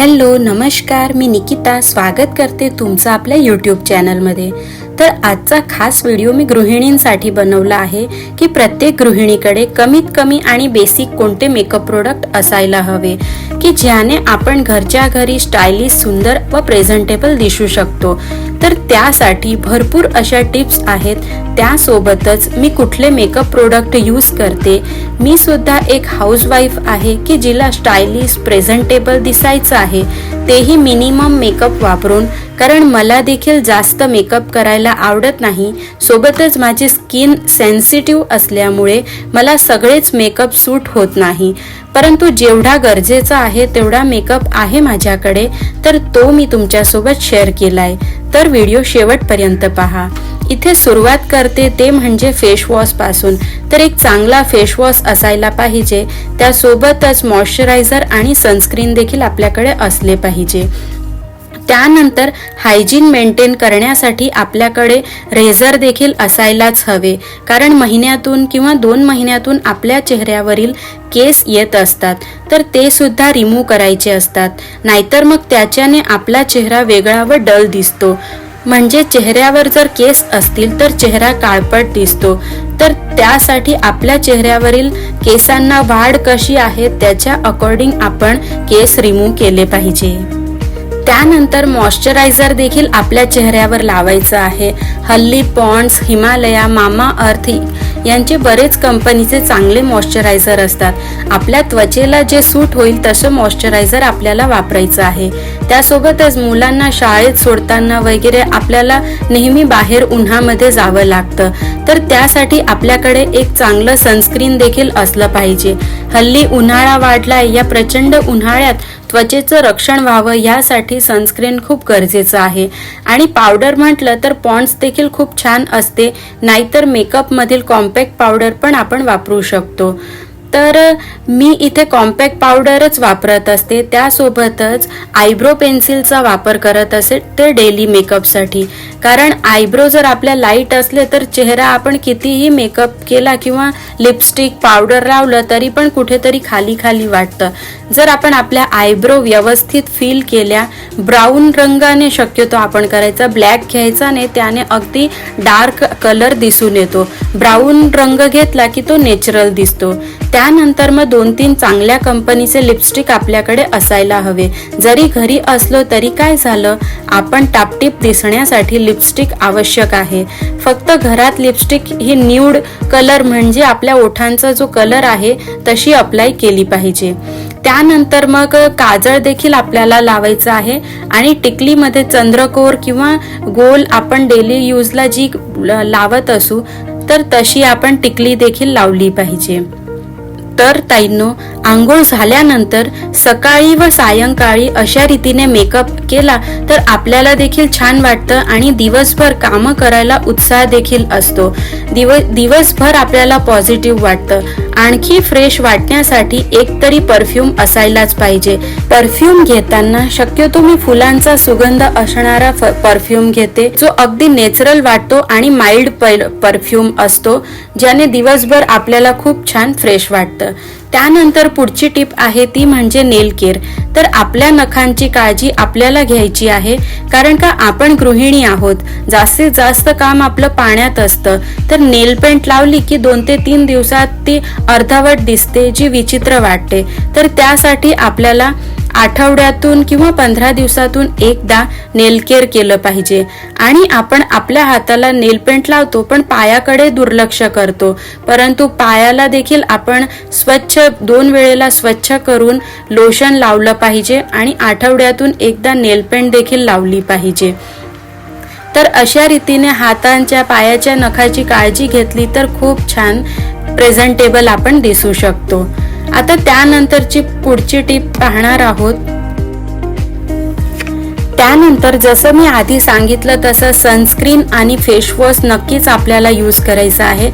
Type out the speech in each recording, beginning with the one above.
Hello नमस्कार. मी निकिता. स्वागत करते तुमचं आपल्या यूट्यूब चॅनलमध्ये तर आजचा खास व्हिडिओ मी गृहिणींसाठी बनवला आहे की प्रत्येक गृहिणीकडे कमीत कमी आणि बेसिक कोणते मेकअप प्रोडक्ट असायला हवे. की ज्याने आपण घरच्या घरी स्टायलिश सुंदर व प्रेझेंटेबल दिसू शकतो. तर त्यासाठी भरपूर अशा टिप्स आहेत. त्यासोबतच मी कुठले मेकअप प्रोडक्ट यूज करते. मी सुद्धा एक हाऊसवाईफ आहे की जिला स्टायलिश प्रेझेंटेबल दिसायचं आहे. तेही मिनिमम मेकअप वापरून कारण मला देखील जास्त मेकअप करायला आवडत नाही. सोबतच माझी स्किन सेन्सिटिव्ह असल्यामुळे मला सगळेच मेकअप सूट होत नाही. परंतु जेवढा गरजेचा आहे तेवढा मेकअप आहे माझ्याकडे. तर तो मी तुमच्यासोबत शेअर केलाय. तर व्हिडिओ शेवटपर्यंत पहा. इथे सुरुवात करते ते म्हणजे फेसवॉशपासून. तर एक चांगला फेशवॉश असायला पाहिजे. त्यासोबतच मॉइश्चरायझर आणि सनस्क्रीन देखील आपल्याकडे असले पाहिजे. त्यानंतर हायजीन मेंटेन करण्यासाठी आपल्याकडे रेझर देखील असायलाच हवे. कारण महिन्यातून किंवा दोन महिन्यातून आपल्या चेहऱ्यावरील केस येत असतात. तर ते सुद्धा रिमूव्ह करायचे असतात. नाहीतर मग त्याच्याने आपला चेहरा वेगळा व डल दिसतो. म्हणजे चेहऱ्यावर जर केस असतील तर चेहरा काळपट दिसतो. तर त्यासाठी आपल्या चेहऱ्यावरील केसांना वाढ कशी आहे त्याच्या अकॉर्डिंग आपण केस रिमूव्ह केले पाहिजे. त्यानंतर मॉइश्चरायझर देखील आपल्या चेहऱ्यावर लावायचं आहे. हल्ली पॉन्ड्स हिमालया मामा अर्थ यांचे बरेच कंपनीचे चांगले मॉइश्चरायझर असतात. आपल्या त्वचेला जे सूट होईल तसं मॉइश्चरायझर आपल्याला वापरायचं आहे. त्यासोबतच मुलांना शाळेत सोडताना वगैरे आपल्याला नेहमी बाहेर उन्हामध्ये जावं लागतं. तर त्यासाठी आपल्याकडे एक चांगलं सनस्क्रीन देखील असलं पाहिजे. हल्ली उन्हाळा वाढलाय या प्रचंड उन्हाळ्यात त्वचेचं रक्षण व्हावं यासाठी सनस्क्रीन खूप गरजेचं आहे. आणि पावडर म्हटलं तर पॉन्ड्स देखील खूप छान असते नाहीतर मेकअपमधील कॉम्पॅक्ट पावडर पण आपण वापरू शकतो. तर मी इथे कॉम्पॅक्ट पावडरच वापरत असते. त्यासोबतच आयब्रो पेन्सिलचा वापर करत असेल ते डेली मेकअपसाठी. कारण आयब्रो जर आपल्या लाइट असले तर चेहरा आपण कितीही मेकअप केला किंवा लिपस्टिक पावडर लावलं तरी पण कुठेतरी खाली खाली वाटतं. जर आपण आपल्या आयब्रो व्यवस्थित फील केल्या ब्राऊन रंगाने शक्यतो आपण करायचा ब्लॅक घ्यायचा नाही त्याने अगदी डार्क कलर दिसून येतो. ब्राऊन रंग घेतला की तो नेचरल दिसतो. त्यानंतर मग दोन तीन चांगल्या कंपनीचे लिपस्टिक आपल्याकडे असायला हवे. जरी घरी असलो तरी काय झालं? आपण टापटीप दिसण्यासाठी लिपस्टिक आवश्यक आहे. फक्त घरात लिपस्टिक ही न्यूड कलर म्हणजे आपल्या ओठांचा जो कलर आहे तशी अप्लाय केली पाहिजे. त्यानंतर मग काजळ देखील आपल्याला लावायचं आहे आणि टिकलीमध्ये चंद्रकोर किंवा गोल आपण डेली यूजला जी लावत असू तर तशी आपण टिकली देखील लावली पाहिजे. तर ताईंनो आंघोळ झाल्यानंतर सकाळी व सायंकाळी अशा रीतीने मेकअप केला तर आपल्याला देखील छान वाटतं आणि दिवसभर कामं करायला उत्साह देखील असतो. दिव दिवसभर आपल्याला पॉझिटिव्ह वाटतं. आणखी फ्रेश वाटण्यासाठी एक तरी परफ्यूम असायलाच पाहिजे. परफ्यूम घेताना शक्यतो मी फुलांचा सुगंध असणारा परफ्यूम घेते जो अगदी नेचरल वाटतो आणि माइल्ड परफ्यूम असतो ज्याने दिवसभर आपल्याला खूप छान फ्रेश वाटतं. त्यानंतर पुढची टिप आहे ती म्हणजे नेल केअर तर आपल्या नखांची काळजी आपल्याला घ्यायची आहे कारण का आपण गृहिणी आहोत. जास्तीत जास्त काम आपलं पाण्यात असतं. तर नेल पेंट लावली की दोन ते तीन दिवसात ती अर्धावट दिसते जी विचित्र वाटते. तर त्यासाठी आपल्याला आठवड्यातून किंवा पंधरा दिवसातून एकदा नेलकेअर केलं पाहिजे. आणि आपण आपल्या हाताला नेलपेंट लावतो पण पायाकडे दुर्लक्ष करतो. परंतु पायाला देखील आपण स्वच्छ दोन वेळेला स्वच्छ करून लोशन लावलं पाहिजे आणि आठवड्यातून एकदा नेलपेंट देखील लावली पाहिजे. तर अशा रीतीने हातांच्या पायाच्या नखाची काळजी घेतली तर खूप छान प्रेझेंटेबल आपण दिसू शकतो. आता त्यानंतरची पुढची टीप पाहणार आहोत. त्यानंतर जसं मी आधी सांगितलं तसं सनस्क्रीन आणि फेसवॉश नक्कीच आपल्याला यूज करायचा आहे.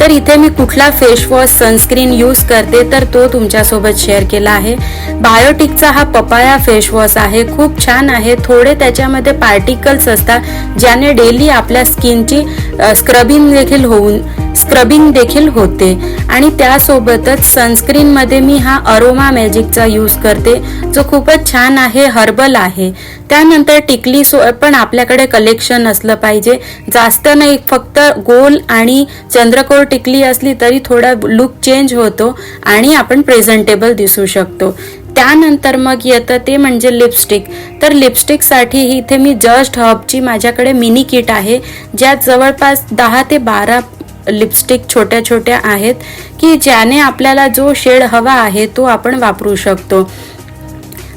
तर इथे मी कुठला फेसवॉश सनस्क्रीन यूज करते तर तो तुमच्यासोबत शेअर केला आहे. बायोटिकचा हा पपाया फेसवॉश आहे खूप छान आहे. थोडे त्याच्यामध्ये पार्टिकल्स असतात ज्याने डेली आपल्या स्किनची स्क्रबिंग देखील होऊन स्क्रबिंग देखील होते. आणि त्यासोबतच सनस्क्रीनमध्ये मी हा अरोमा मॅजिकचा यूज करते जो खूपच छान आहे हर्बल आहे. त्यानंतर टिकली सो पण आपल्याकडे कलेक्शन असलं पाहिजे. जास्त नाही फक्त गोल आणि चंद्रकोर टिकली असली तरी थोडा लुक चेंज होतो आणि आपण प्रेझेंटेबल दिसू शकतो. त्यानंतर मग येतं ते म्हणजे लिपस्टिक. तर लिपस्टिकसाठी इथे मी जस्ट हबची माझ्याकडे मिनी किट आहे ज्यात जवळपास दहा ते बारा लिपस्टिक छोट्या छोट्या आहेत की ज्याने आपल्याला जो शेड हवा आहे तो आपण वापरू शकतो.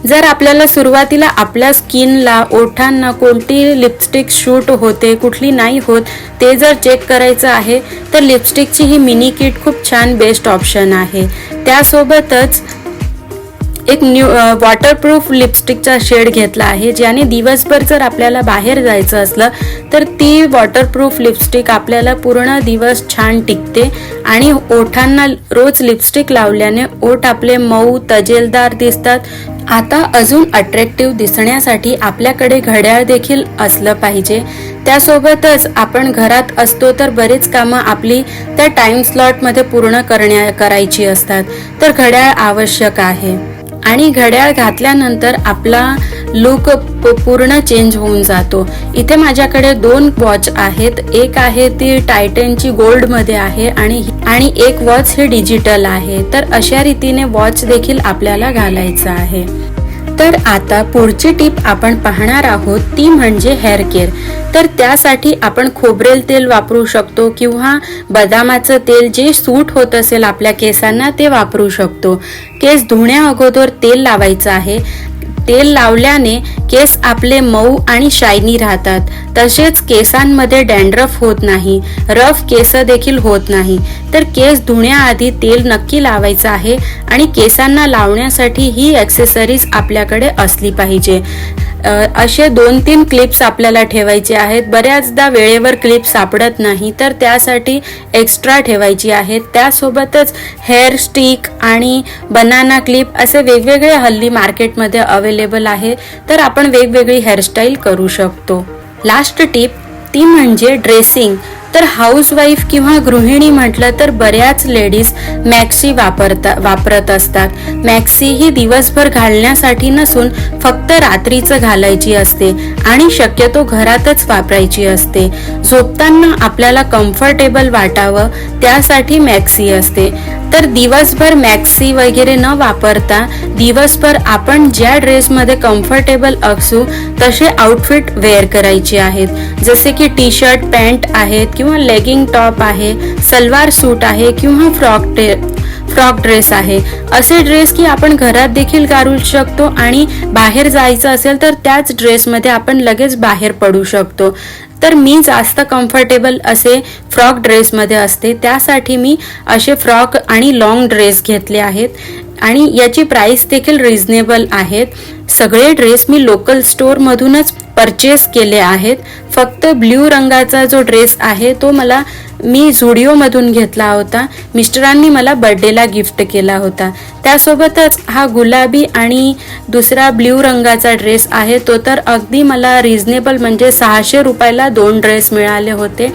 जर आपल्याला सुरुवातीला आपल्या स्किनला ओठांना कोणती लिपस्टिक शूट होते कुठली नाही होत ते जर चेक करायचं आहे तर लिपस्टिकची ही मिनी किट खूप छान बेस्ट ऑप्शन आहे. त्यासोबतच एक न्यू वॉटरप्रूफ लिपस्टिकचा शेड घेतला आहे ज्याने दिवसभर जर आपल्याला बाहेर जायचं असलं तर ती वॉटरप्रूफ लिपस्टिक आपल्याला पूर्ण दिवस छान टिकते आणि ओठांना रोज लिपस्टिक लावल्याने ओठ आपले मऊ तजेलदार दिसतात. आता अजून अट्रॅक्टिव्ह दिसण्यासाठी आपल्याकडे घड्याळ देखील असलं पाहिजे. त्यासोबतच आपण घरात असतो तर बरेच कामं आपली त्या टाइम स्लॉटमध्ये पूर्ण करण्या करायची असतात. तर घड्याळ आवश्यक आहे. आणि घड्याळ घातल्यानंतर आपला लुक पूर्ण चेंज होऊन जातो. इथे माझ्याकडे दोन वॉच आहेत. एक आहे ती टायटनची गोल्डमध्ये आहे आणि आणि एक वॉच हे डिजिटल आहे. तर अशा रीतीने वॉच देखील आपल्याला घालायचं आहे. तर आता पुढची टीप आपण पाहणार आहोत ती म्हणजे हेअर केअर तर त्यासाठी आपण खोबरेल तेल वापरू शकतो किंवा बदामाचं तेल जे सूट होत असेल आपल्या केसांना ते वापरू शकतो. केस धुण्या अगोदर तेल लावायचं आहे. तेल लावल्याने केस आपले मऊ आणि शायनी राहतात. तसेच केसांमध्ये डॅन्ड्रफ होत नाही. रफ केस देखील होत नाही. तर केस धुण्याआधी तेल नक्की लावायचं आहे आणि केसांना लावण्यासाठी ही ॲक्सेसरीज आपल्याकडे असली पाहिजे. असे दोन तीन क्लिप्स आपल्याला ठेवायचे आहेत. बऱ्याचदा वेळेवर क्लिप सापडत नाही तर त्यासाठी एक्स्ट्रा ठेवायची आहेत. त्यासोबतच हेअर स्टिक आणि बनाना क्लिप असे वेगवेगळे हल्ली मार्केटमध्ये अवेलेबल आहे. तर आपण वेगवेगळी हेअरस्टाईल करू शकतो. लास्ट टिप ती म्हणजे ड्रेसिंग तर हाऊसवाईफ किंवा गृहिणी म्हटलं तर बऱ्याच लेडीज मॅक्सी वापरता वापरत असतात. मॅक्सी ही दिवसभर घालण्यासाठी नसून फक्त रात्रीचं घालायची असते आणि शक्यतो घरातच वापरायची असते. झोपताना आपल्याला कम्फर्टेबल वाटावं त्यासाठी मॅक्सी असते. तर दिवसभर मॅक्सी वगैरे न वापरता दिवसभर आपण ज्या ड्रेसमध्ये कम्फर्टेबल असू तसे आउटफिट वेअर करायचे आहेत. जसे की टी शर्ट पॅन्ट आहेत किंवा लेगिंग टॉप आहे सलवार सूट आहे किंवा फ्रॉक फ्रॉक ड्रेस आहे. असे ड्रेस की आपण घरात देखील घालू शकतो आणि बाहेर जायचं असेल तर त्याच ड्रेसमध्ये आपण लगेच बाहेर पडू शकतो. तर मी जास्त कम्फर्टेबल असे फ्रॉक ड्रेसमध्ये असते. त्यासाठी मी असे फ्रॉक आणि लॉंग ड्रेस घेतले आहेत. आणि याची प्राइस देखील रिझनेबल आहेत. सगळे ड्रेस मी लोकल स्टोअरमधूनच परचेस केले आहेत. फक्त ब्ल्यू रंगाचा जो ड्रेस आहे तो मला मी झुडिओमधून घेतला होता. मिस्टरांनी मला बर्थडेला गिफ्ट केला होता. त्यासोबतच हा गुलाबी आणि दुसरा ब्ल्यू रंगाचा ड्रेस आहे तो तर अगदी मला रिझनेबल म्हणजे सहाशे रुपयाला दोन ड्रेस मिळाले होते.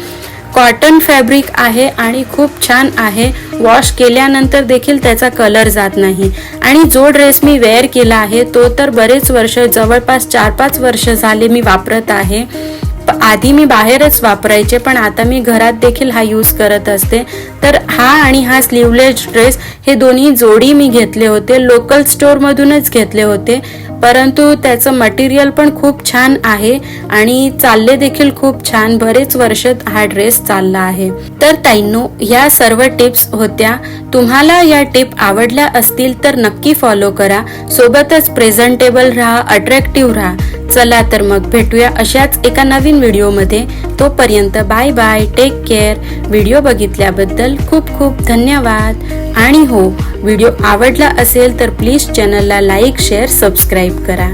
कॉटन फॅब्रिक आहे आणि खूप छान आहे. वॉश केल्यानंतर देखील त्याचा कलर जात नाही. आणि जो ड्रेस मी वेअर केला आहे तो तर बरेच वर्ष जवळपास चार पाच वर्ष झाले मी वापरत आहे. आधी मी बाहेरच वापरायचे पण आता मी घरात देखील हा यूज करत असते. तर हा आणि हा स्लीवलेस ड्रेस हे दोन्ही जोडी मी घेतले होते. लोकल स्टोअरमधूनच घेतले होते. परंतु त्याचं मटेरियल पण खूप छान आहे आणि चालले देखील खूप छान. बरेच वर्ष हा ड्रेस चालला आहे. तर ताईंनो या सर्व टिप्स होत्या. तुम्हाला या टिप आवडल्या असतील तर नक्की फॉलो करा. सोबतच प्रेझेंटेबल राहा अट्रॅक्टिव्ह राहा. चला तर मग भेटूया अशाच एका नवीन व्हिडिओमध्ये. तोपर्यंत bye bye take care video बघितल्याबद्दल खूप खूप धन्यवाद. आणि हो व्हिडिओ आवडला असेल तर प्लीज चॅनलला लाईक शेअर सबस्क्राईब करा.